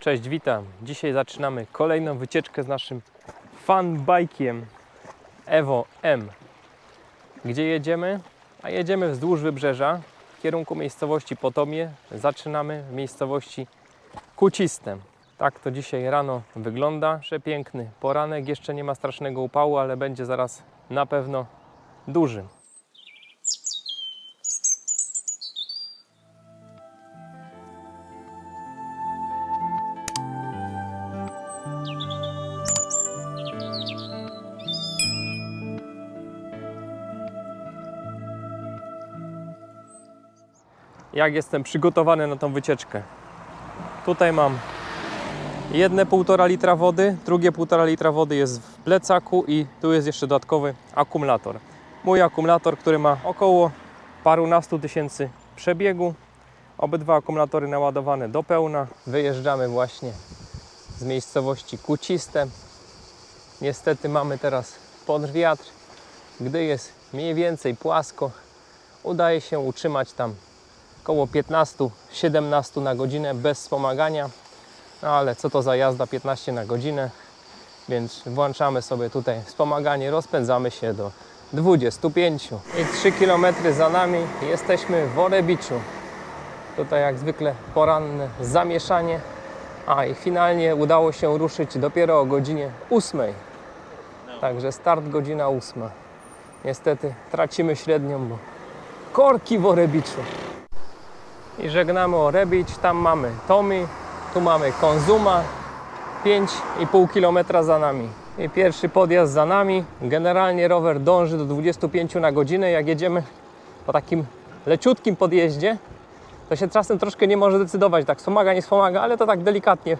Cześć, witam. Dzisiaj zaczynamy kolejną wycieczkę z naszym fanbajkiem Evo M. Gdzie jedziemy? A jedziemy wzdłuż wybrzeża w kierunku miejscowości Potomie. Zaczynamy w miejscowości Kucistem. Tak to dzisiaj rano wygląda. Przepiękny poranek. Jeszcze nie ma strasznego upału, ale będzie zaraz na pewno duży. Jak jestem przygotowany na tą wycieczkę. Tutaj mam jedne 1,5 litra wody, drugie 1,5 litra wody jest w plecaku i tu jest jeszcze dodatkowy akumulator. Mój akumulator, który ma około parunastu tysięcy przebiegu. Obydwa akumulatory naładowane do pełna. Wyjeżdżamy właśnie z miejscowości Kuciste. Niestety mamy teraz podwiatr. Gdy jest mniej więcej płasko, udaje się utrzymać tam około 15-17 na godzinę bez wspomagania. No ale co to za jazda 15 na godzinę? Więc włączamy sobie tutaj wspomaganie, rozpędzamy się do 25. I 3 km za nami jesteśmy w Orebiczu. Tutaj jak zwykle poranne zamieszanie. A i finalnie udało się ruszyć dopiero o godzinie 8. Także start godzina 8. Niestety tracimy średnią, bo korki w Orebiczu i żegnamy Orebić. Tam mamy Tomi, tu mamy Konzuma, 5,5 km za nami. I pierwszy podjazd za nami. Generalnie rower dąży do 25 na godzinę. Jak jedziemy po takim leciutkim podjeździe, to się czasem troszkę nie może decydować, tak wspomaga, nie wspomaga, ale to tak delikatnie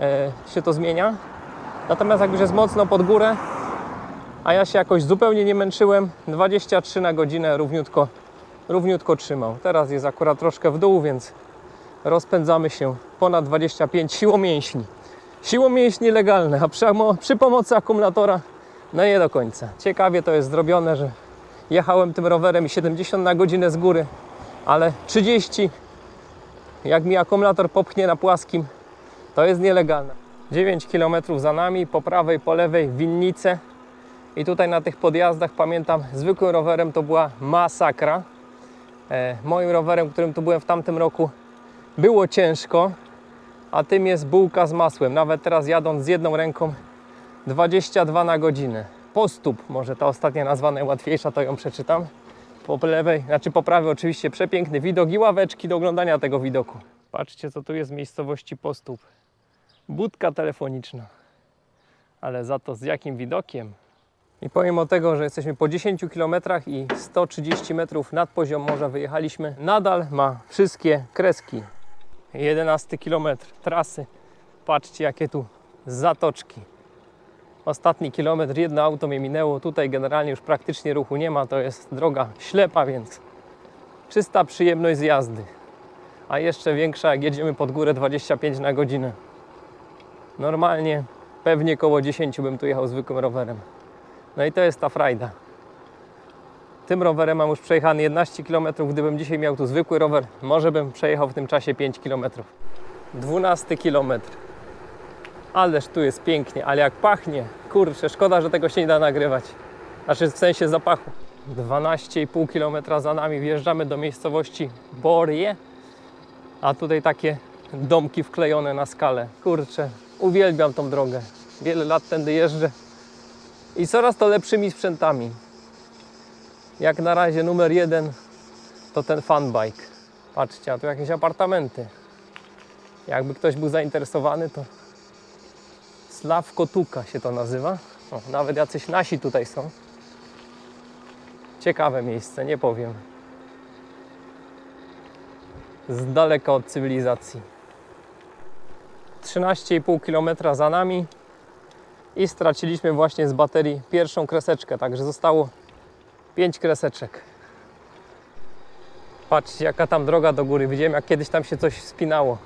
e, się to zmienia. Natomiast jak już jest mocno pod górę, a ja się jakoś zupełnie nie męczyłem, 23 na godzinę równiutko równiutko trzymał. Teraz jest akurat troszkę w dół, więc rozpędzamy się ponad 25 siłą mięśni. Siłą mięśni legalne, a przy, przy pomocy akumulatora no nie do końca. Ciekawie to jest zrobione, że jechałem tym rowerem i 70 na godzinę z góry, ale 30 jak mi akumulator popchnie na płaskim, to jest nielegalne. 9 km za nami, po prawej, po lewej winnice. I tutaj na tych podjazdach pamiętam, zwykłym rowerem to była masakra. E, moim rowerem, którym tu byłem w tamtym roku, było ciężko, a tym jest bułka z masłem. Nawet teraz jadąc z jedną ręką 22 na godzinę. Postup, może ta ostatnia nazwa najłatwiejsza, to ją przeczytam. Po lewej, znaczy po prawej oczywiście przepiękny widok i ławeczki do oglądania tego widoku. Patrzcie co tu jest w miejscowości Postup. Budka telefoniczna. Ale za to z jakim widokiem. I pomimo tego, że jesteśmy po 10 km i 130 metrów nad poziom morza wyjechaliśmy, nadal ma wszystkie kreski. 11 km trasy. Patrzcie jakie tu zatoczki. Ostatni kilometr, jedno auto mnie minęło. Tutaj generalnie już praktycznie ruchu nie ma. To jest droga ślepa, więc czysta przyjemność z jazdy. A jeszcze większa, jak jedziemy pod górę 25 na godzinę. Normalnie pewnie koło 10 bym tu jechał zwykłym rowerem. No i to jest ta frajda. Tym rowerem mam już przejechany 11 km. Gdybym dzisiaj miał tu zwykły rower, może bym przejechał w tym czasie 5 km. 12 km. Ależ tu jest pięknie, ale jak pachnie, kurczę, szkoda, że tego się nie da nagrywać. Znaczy w sensie zapachu. 12,5 km za nami wjeżdżamy do miejscowości Borie, a tutaj takie domki wklejone na skalę. Kurczę, uwielbiam tą drogę. Wiele lat tędy jeżdżę i coraz to lepszymi sprzętami. Jak na razie numer jeden to ten funbike. Patrzcie, a tu jakieś apartamenty. Jakby ktoś był zainteresowany, to Sławko Tuka się to nazywa. O, nawet jacyś nasi tutaj są. Ciekawe miejsce, nie powiem. Z daleka od cywilizacji. 13,5 km za nami i straciliśmy właśnie z baterii pierwszą kreseczkę, także zostało 5 kreseczek. Patrzcie jaka tam droga do góry, widziałem jak kiedyś tam się coś spinało.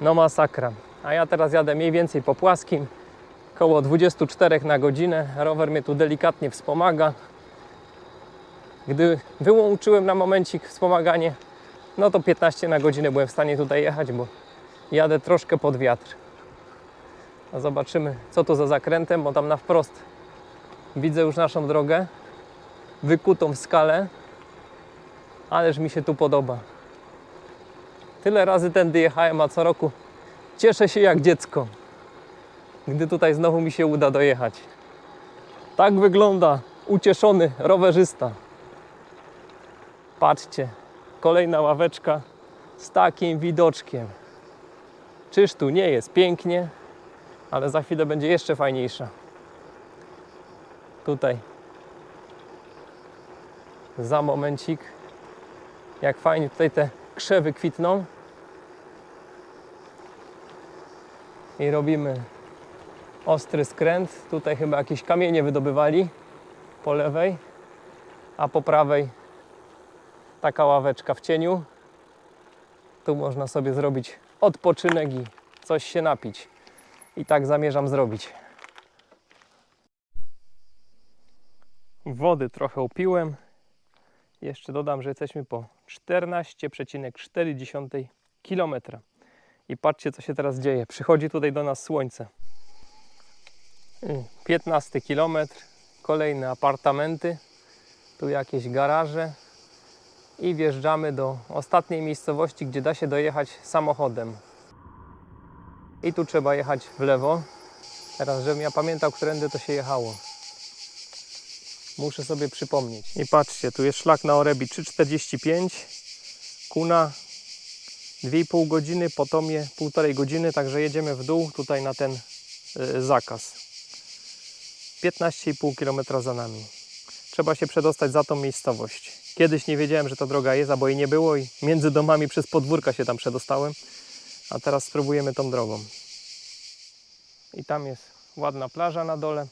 No masakra. A ja teraz jadę mniej więcej po płaskim, około 24 na godzinę. Rower mnie tu delikatnie wspomaga. Gdy wyłączyłem na momencik wspomaganie, no to 15 na godzinę byłem w stanie tutaj jechać, bo jadę troszkę pod wiatr. A zobaczymy, co to za zakrętem, bo tam na wprost widzę już naszą drogę, wykutą w skale, ależ mi się tu podoba. Tyle razy tędy jechałem, a co roku cieszę się jak dziecko, gdy tutaj znowu mi się uda dojechać. Tak wygląda ucieszony rowerzysta. Patrzcie, kolejna ławeczka z takim widoczkiem. Czyż tu nie jest pięknie, ale za chwilę będzie jeszcze fajniejsza. Tutaj za momencik, jak fajnie tutaj te krzewy kwitną. I robimy ostry skręt. Tutaj chyba jakieś kamienie wydobywali po lewej, a po prawej taka ławeczka w cieniu. Tu można sobie zrobić odpoczynek i coś się napić. I tak zamierzam zrobić. Wody trochę upiłem. Jeszcze dodam, że jesteśmy po 14,4 km. I patrzcie, co się teraz dzieje. Przychodzi tutaj do nas słońce. Y, 15 km, kolejne apartamenty, tu jakieś garaże i wjeżdżamy do ostatniej miejscowości, gdzie da się dojechać samochodem. I tu trzeba jechać w lewo. Teraz, żebym ja pamiętał, którędy to się jechało. Muszę sobie przypomnieć. I patrzcie, tu jest szlak na Orebi 3,45, Kuna 2,5 godziny, Potomie 1,5 godziny, także jedziemy w dół tutaj na ten y, zakaz. 15,5 km za nami. Trzeba się przedostać za tą miejscowość. Kiedyś nie wiedziałem, że ta droga jest, bo jej nie było i między domami przez podwórka się tam przedostałem. A teraz spróbujemy tą drogą. I tam jest ładna plaża na dole.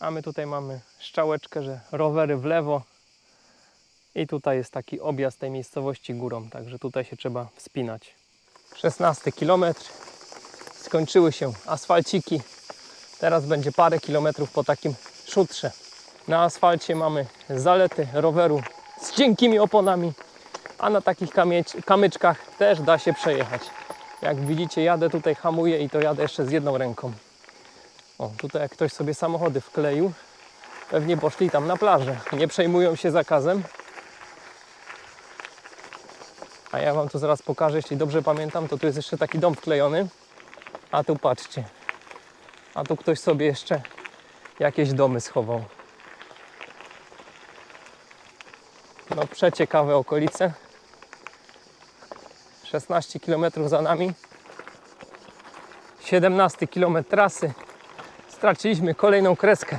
A my tutaj mamy szczałeczkę, że rowery w lewo. I tutaj jest taki objazd tej miejscowości górą, także tutaj się trzeba wspinać. 16 km. Skończyły się asfalciki. Teraz będzie parę kilometrów po takim szutrze. Na asfalcie mamy zalety roweru z cienkimi oponami, a na takich kamyczkach też da się przejechać. Jak widzicie, jadę tutaj, hamuję i to jadę jeszcze z jedną ręką. O, tutaj jak ktoś sobie samochody wkleił, pewnie poszli tam na plażę. Nie przejmują się zakazem. A ja Wam tu zaraz pokażę, jeśli dobrze pamiętam, to tu jest jeszcze taki dom wklejony. A tu patrzcie. A tu ktoś sobie jeszcze jakieś domy schował. No przeciekawe okolice. 16 km za nami. 17 km trasy. Straciliśmy kolejną kreskę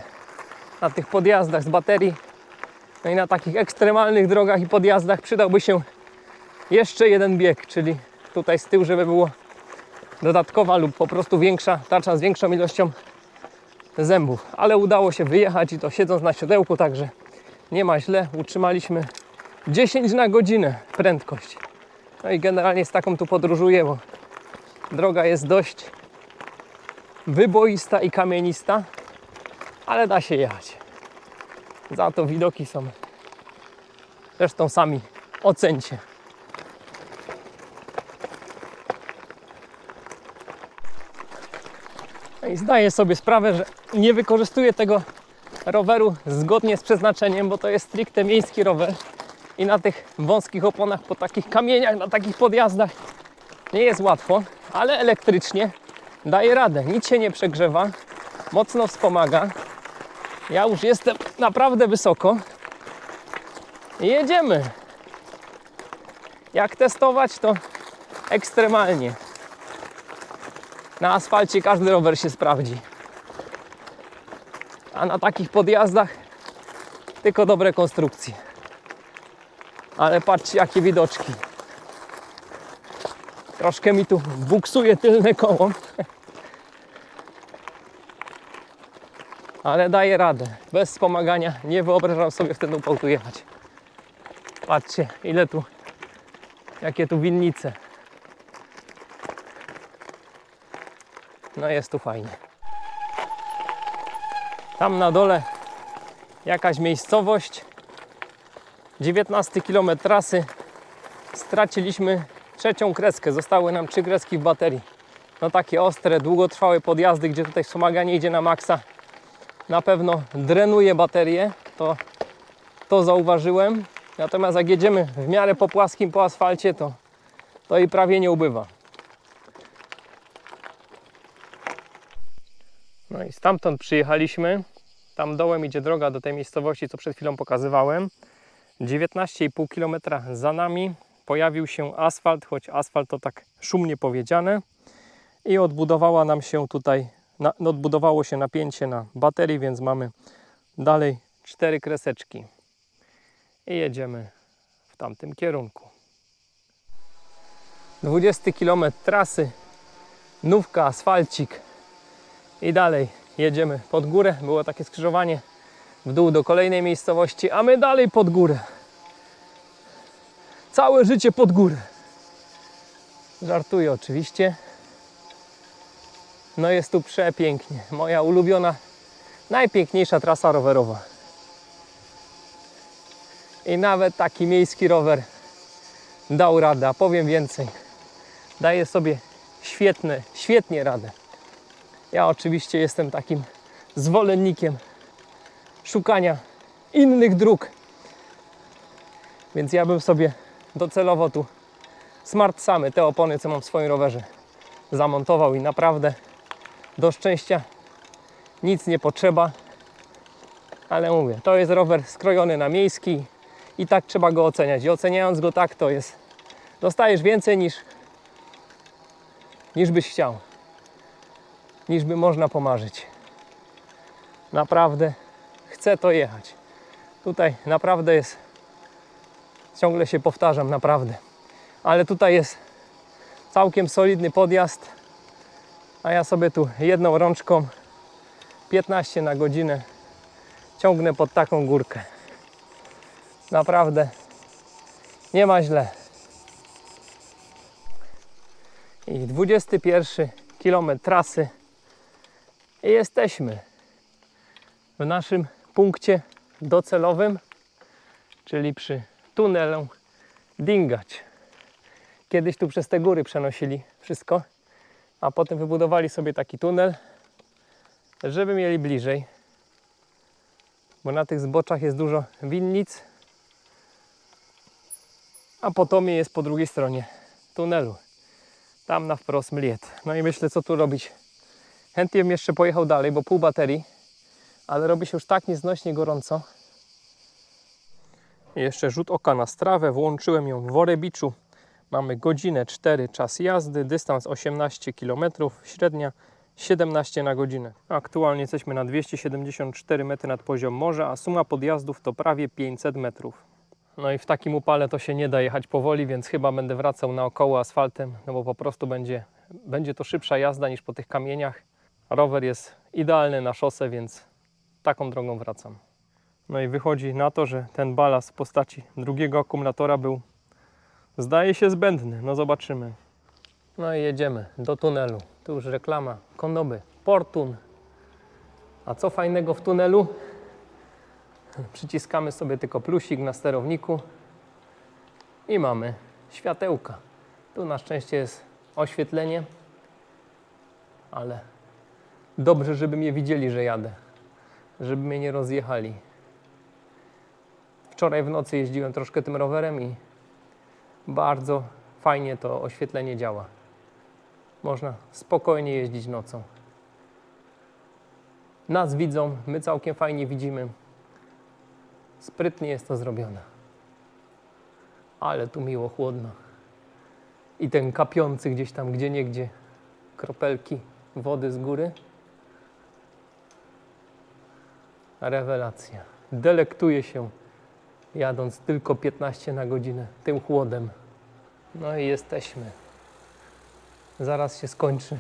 na tych podjazdach z baterii. No i na takich ekstremalnych drogach i podjazdach przydałby się jeszcze jeden bieg, czyli tutaj z tyłu, żeby było dodatkowa lub po prostu większa tarcza z większą ilością zębów. Ale udało się wyjechać i to siedząc na siodełku, także nie ma źle. Utrzymaliśmy 10 na godzinę prędkość. No i generalnie z taką tu podróżuję, bo droga jest dość wyboista i kamienista, ale da się jechać. Za to widoki są. Zresztą sami ocencie. No I zdaję sobie sprawę, że nie wykorzystuję tego roweru zgodnie z przeznaczeniem, bo to jest stricte miejski rower i na tych wąskich oponach, po takich kamieniach, na takich podjazdach nie jest łatwo, ale elektrycznie daje radę. Nic się nie przegrzewa, mocno wspomaga. Ja już jestem naprawdę wysoko i jedziemy. Jak testować, to ekstremalnie. Na asfalcie każdy rower się sprawdzi. A na takich podjazdach tylko dobre konstrukcje. Ale patrzcie jakie widoczki. Troszkę mi tu buksuje tylne koło. Ale daje radę. Bez wspomagania nie wyobrażam sobie w ten upał tu jechać. Patrzcie ile tu, jakie tu winnice. No jest tu fajnie. Tam na dole jakaś miejscowość. 19 km trasy. Straciliśmy trzecią kreskę. Zostały nam trzy kreski w baterii. No takie ostre, długotrwałe podjazdy, gdzie tutaj wspomaganie idzie na maksa. Na pewno drenuje baterię, to, to zauważyłem. Natomiast jak jedziemy w miarę po płaskim, po asfalcie, to, to i prawie nie ubywa. No i stamtąd przyjechaliśmy. Tam dołem idzie droga do tej miejscowości, co przed chwilą pokazywałem. 19,5 km za nami pojawił się asfalt, choć asfalt to tak szumnie powiedziane. I odbudowała nam się tutaj, na, no odbudowało się napięcie na baterii, więc mamy dalej cztery kreseczki. I jedziemy w tamtym kierunku. 20 km trasy, nówka, asfalcik i dalej jedziemy pod górę. Było takie skrzyżowanie w dół do kolejnej miejscowości, a my dalej pod górę. Całe życie pod górę. Żartuję oczywiście. No jest tu przepięknie. Moja ulubiona, najpiękniejsza trasa rowerowa. I nawet taki miejski rower dał radę, a powiem więcej. Daje sobie świetne, świetnie radę. Ja oczywiście jestem takim zwolennikiem szukania innych dróg. Więc ja bym sobie docelowo tu Smart Samy, te opony, co mam w swoim rowerze, zamontował i naprawdę do szczęścia nic nie potrzeba. Ale mówię, to jest rower skrojony na miejski i tak trzeba go oceniać. I oceniając go tak, to jest, dostajesz więcej niż, niż byś chciał niż by można pomarzyć. Naprawdę chcę to jechać. Tutaj naprawdę jest, ciągle się powtarzam, naprawdę. Ale tutaj jest całkiem solidny podjazd, a ja sobie tu jedną rączką 15 na godzinę ciągnę pod taką górkę. Naprawdę nie ma źle. I 21 kilometr trasy i jesteśmy w naszym punkcie docelowym, czyli przy tunelu Dingać. Kiedyś tu przez te góry przenosili wszystko, a potem wybudowali sobie taki tunel, żeby mieli bliżej. Bo na tych zboczach jest dużo winnic, a potomie jest po drugiej stronie tunelu. Tam na wprost mliet. No i myślę, co tu robić Chętnie bym jeszcze pojechał dalej, bo pół baterii, ale robi się już tak nieznośnie gorąco. Jeszcze rzut oka na strawę. Włączyłem ją w Orebiczu. Mamy godzinę 4 czas jazdy, dystans 18 km, średnia 17 na godzinę. Aktualnie jesteśmy na 274 metry nad poziom morza, a suma podjazdów to prawie 500 metrów. No i w takim upale to się nie da jechać powoli, więc chyba będę wracał naokoło asfaltem, no bo po prostu będzie, będzie to szybsza jazda niż po tych kamieniach. Rower jest idealny na szosę, więc taką drogą wracam. No i wychodzi na to, że ten balast w postaci drugiego akumulatora był, zdaje się, zbędny. No zobaczymy. No i jedziemy do tunelu. Tu już reklama Konoby Portun. A co fajnego w tunelu? Przyciskamy sobie tylko plusik na sterowniku i mamy światełka. Tu na szczęście jest oświetlenie, ale Dobrze, żeby mnie widzieli, że jadę, żeby mnie nie rozjechali. Wczoraj w nocy jeździłem troszkę tym rowerem i bardzo fajnie to oświetlenie działa. Można spokojnie jeździć nocą. Nas widzą, my całkiem fajnie widzimy. Sprytnie jest to zrobione. Ale tu miło, chłodno. I ten kapiący gdzieś tam, gdzie niegdzie kropelki wody z góry. Rewelacja. Delektuję się jadąc tylko 15 na godzinę tym chłodem. No i jesteśmy. Zaraz się skończy.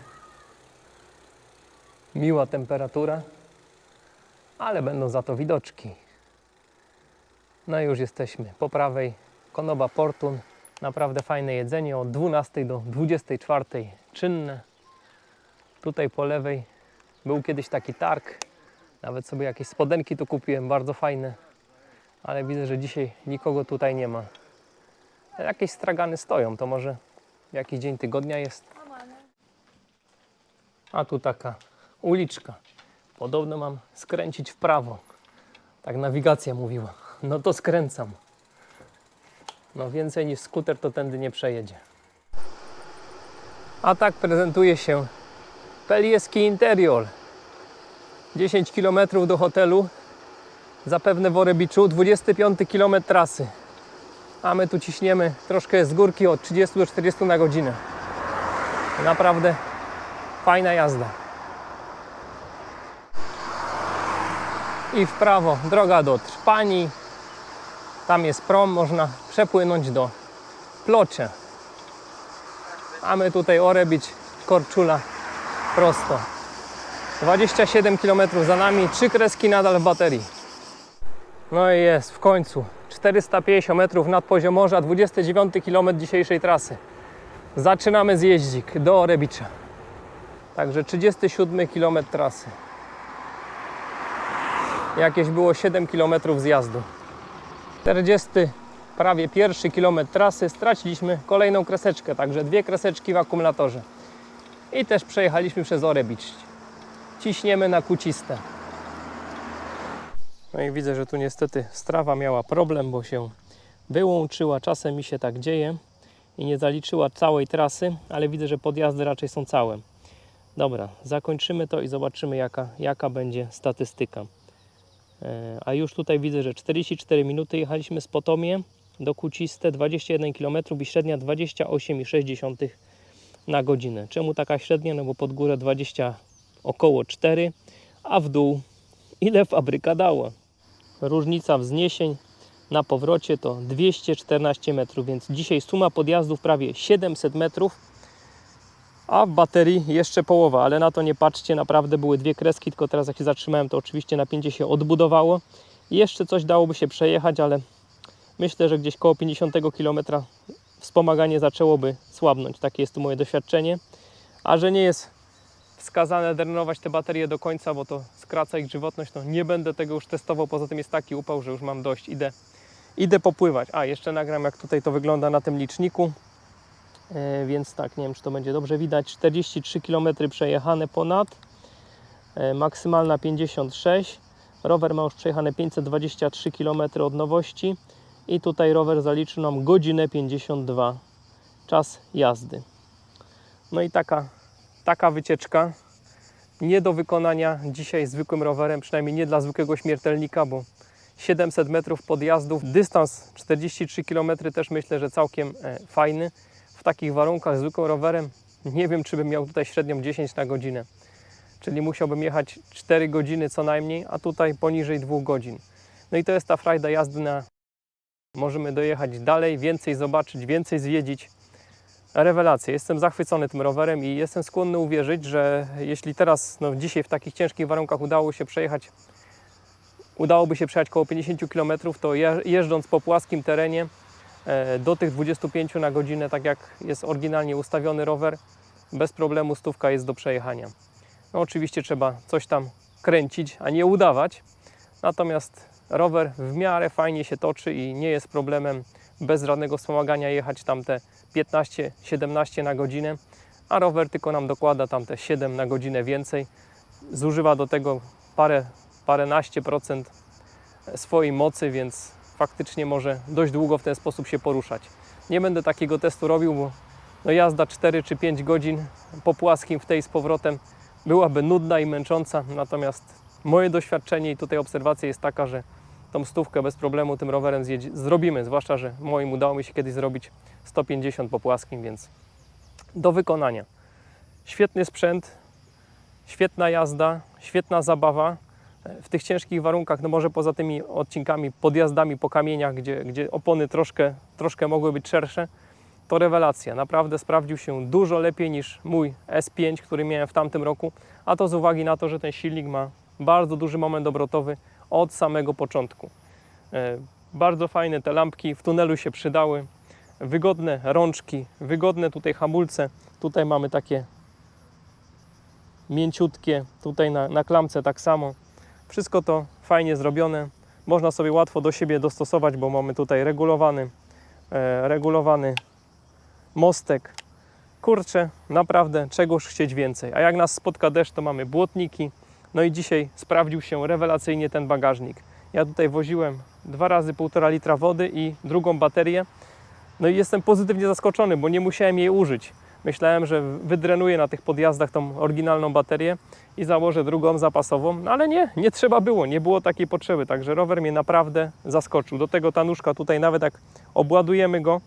Miła temperatura, ale będą za to widoczki. No i już jesteśmy. Po prawej Konoba Portun. Naprawdę fajne jedzenie od 12 do 24 czynne. Tutaj po lewej był kiedyś taki targ nawet sobie jakieś spodenki tu kupiłem, bardzo fajne. Ale widzę, że dzisiaj nikogo tutaj nie ma. Jakieś stragany stoją, to może jaki dzień tygodnia jest. A tu taka uliczka. Podobno mam skręcić w prawo. Tak nawigacja mówiła. No to skręcam. No więcej niż skuter to tędy nie przejedzie. A tak prezentuje się Pelieski Interior. 10 km do hotelu. Zapewne w Orebiczu. 25 km trasy. A my tu ciśniemy troszkę z górki od 30 do 40 na godzinę. Naprawdę fajna jazda. I w prawo droga do Trpani. Tam jest prom, można przepłynąć do Plocze. A my tutaj Orebić, Korczula prosto. 27 km za nami, trzy kreski nadal w baterii. No i jest, w końcu. 450 metrów nad poziom morza, 29 km dzisiejszej trasy. Zaczynamy zjeździk do Orebicza. Także 37 km trasy. Jakieś było 7 km zjazdu. 40 prawie pierwszy kilometr trasy straciliśmy kolejną kreseczkę, także dwie kreseczki w akumulatorze. I też przejechaliśmy przez Orebicz. Ciśniemy na kuciste. No i widzę, że tu niestety strawa miała problem, bo się wyłączyła. Czasem mi się tak dzieje i nie zaliczyła całej trasy, ale widzę, że podjazdy raczej są całe. Dobra, zakończymy to i zobaczymy jaka, jaka będzie statystyka. E, A już tutaj widzę, że 44 minuty jechaliśmy z Potomie do Kuciste, 21 km i średnia 28,6 na godzinę. Czemu taka średnia? No bo pod górę 20 około 4, a w dół ile fabryka dała. Różnica wzniesień na powrocie to 214 metrów, więc dzisiaj suma podjazdów prawie 700 metrów, a w baterii jeszcze połowa, ale na to nie patrzcie, naprawdę były dwie kreski, tylko teraz jak się zatrzymałem, to oczywiście napięcie się odbudowało. Jeszcze coś dałoby się przejechać, ale myślę, że gdzieś koło 50 km wspomaganie zaczęłoby słabnąć. Takie jest tu moje doświadczenie. A że nie jest wskazane drenować te baterie do końca, bo to skraca ich żywotność, to nie będę tego już testował. Poza tym jest taki upał, że już mam dość. Idę, idę popływać. A, jeszcze nagram jak tutaj to wygląda na tym liczniku. E, więc tak, nie wiem czy to będzie dobrze widać. 43 km przejechane ponad. E, maksymalna 56. Rower ma już przejechane 523 km od nowości. I tutaj rower zaliczył nam godzinę 52 czas jazdy. No i taka, taka wycieczka. Nie do wykonania dzisiaj zwykłym rowerem, przynajmniej nie dla zwykłego śmiertelnika, bo 700 metrów podjazdów, dystans 43 km też myślę, że całkiem e, fajny. W takich warunkach zwykłym rowerem nie wiem, czy bym miał tutaj średnią 10 na godzinę. Czyli musiałbym jechać 4 godziny co najmniej, a tutaj poniżej 2 godzin. No i to jest ta frajda jazdy na Możemy dojechać dalej, więcej zobaczyć, więcej zwiedzić. Rewelacja. Jestem zachwycony tym rowerem i jestem skłonny uwierzyć, że jeśli teraz, no dzisiaj w takich ciężkich warunkach udało się przejechać, udałoby się przejechać około 50 km, to je- jeżdżąc po płaskim terenie e, do tych 25 na godzinę, tak jak jest oryginalnie ustawiony rower, bez problemu stówka jest do przejechania. No oczywiście trzeba coś tam kręcić, a nie udawać. Natomiast rower w miarę fajnie się toczy i nie jest problemem bez żadnego wspomagania jechać tam te 15-17 na godzinę, a rower tylko nam dokłada tam te 7 na godzinę więcej. Zużywa do tego parę, paręnaście procent swojej mocy, więc faktycznie może dość długo w ten sposób się poruszać. Nie będę takiego testu robił, bo no jazda 4 czy 5 godzin po płaskim w tej z powrotem byłaby nudna i męcząca, natomiast moje doświadczenie i tutaj obserwacja jest taka, że tą stówkę bez problemu tym rowerem zrobimy, zwłaszcza, że moim udało mi się kiedyś zrobić 150 po płaskim, więc do wykonania. Świetny sprzęt, świetna jazda, świetna zabawa e, w tych ciężkich warunkach, no może poza tymi odcinkami, podjazdami po kamieniach, gdzie, gdzie opony troszkę, troszkę mogły być szersze, to rewelacja. Naprawdę sprawdził się dużo lepiej niż mój S5, który miałem w tamtym roku, a to z uwagi na to, że ten silnik ma bardzo duży moment obrotowy od samego początku. E, Bardzo fajne te lampki w tunelu się przydały. Wygodne rączki, wygodne tutaj hamulce. Tutaj mamy takie mięciutkie, tutaj na, na klamce tak samo. Wszystko to fajnie zrobione. Można sobie łatwo do siebie dostosować, bo mamy tutaj regulowany, e, regulowany mostek. kurczę, naprawdę czegoż chcieć więcej. A jak nas spotka deszcz, to mamy błotniki. No i dzisiaj sprawdził się rewelacyjnie ten bagażnik. Ja tutaj woziłem dwa razy półtora litra wody i drugą baterię. No i jestem pozytywnie zaskoczony, bo nie musiałem jej użyć. Myślałem, że wydrenuję na tych podjazdach tą oryginalną baterię i założę drugą zapasową, no ale nie, nie trzeba było, nie było takiej potrzeby, także rower mnie naprawdę zaskoczył. Do tego ta nóżka tutaj nawet jak obładujemy go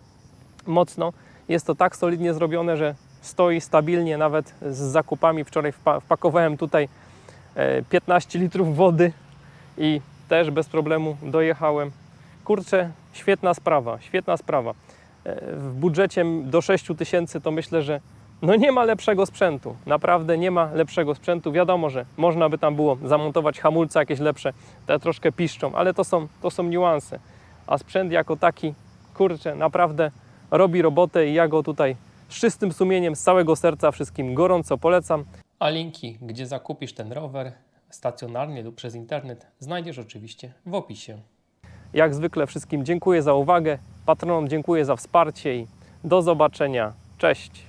mocno, jest to tak solidnie zrobione, że stoi stabilnie nawet z zakupami. Wczoraj wpa- wpakowałem tutaj 15 litrów wody i też bez problemu dojechałem. Kurczę, świetna sprawa, świetna sprawa. E, W budżecie do 6 tysięcy to myślę, że no nie ma lepszego sprzętu. Naprawdę nie ma lepszego sprzętu. Wiadomo, że można by tam było zamontować hamulce jakieś lepsze, te troszkę piszczą, ale to są, to są niuanse. A sprzęt jako taki, kurczę, naprawdę robi robotę i ja go tutaj z czystym sumieniem, z całego serca wszystkim gorąco polecam. A linki, gdzie zakupisz ten rower stacjonarnie lub przez internet, znajdziesz oczywiście w opisie. Jak zwykle wszystkim dziękuję za uwagę, patronom dziękuję za wsparcie i do zobaczenia. Cześć!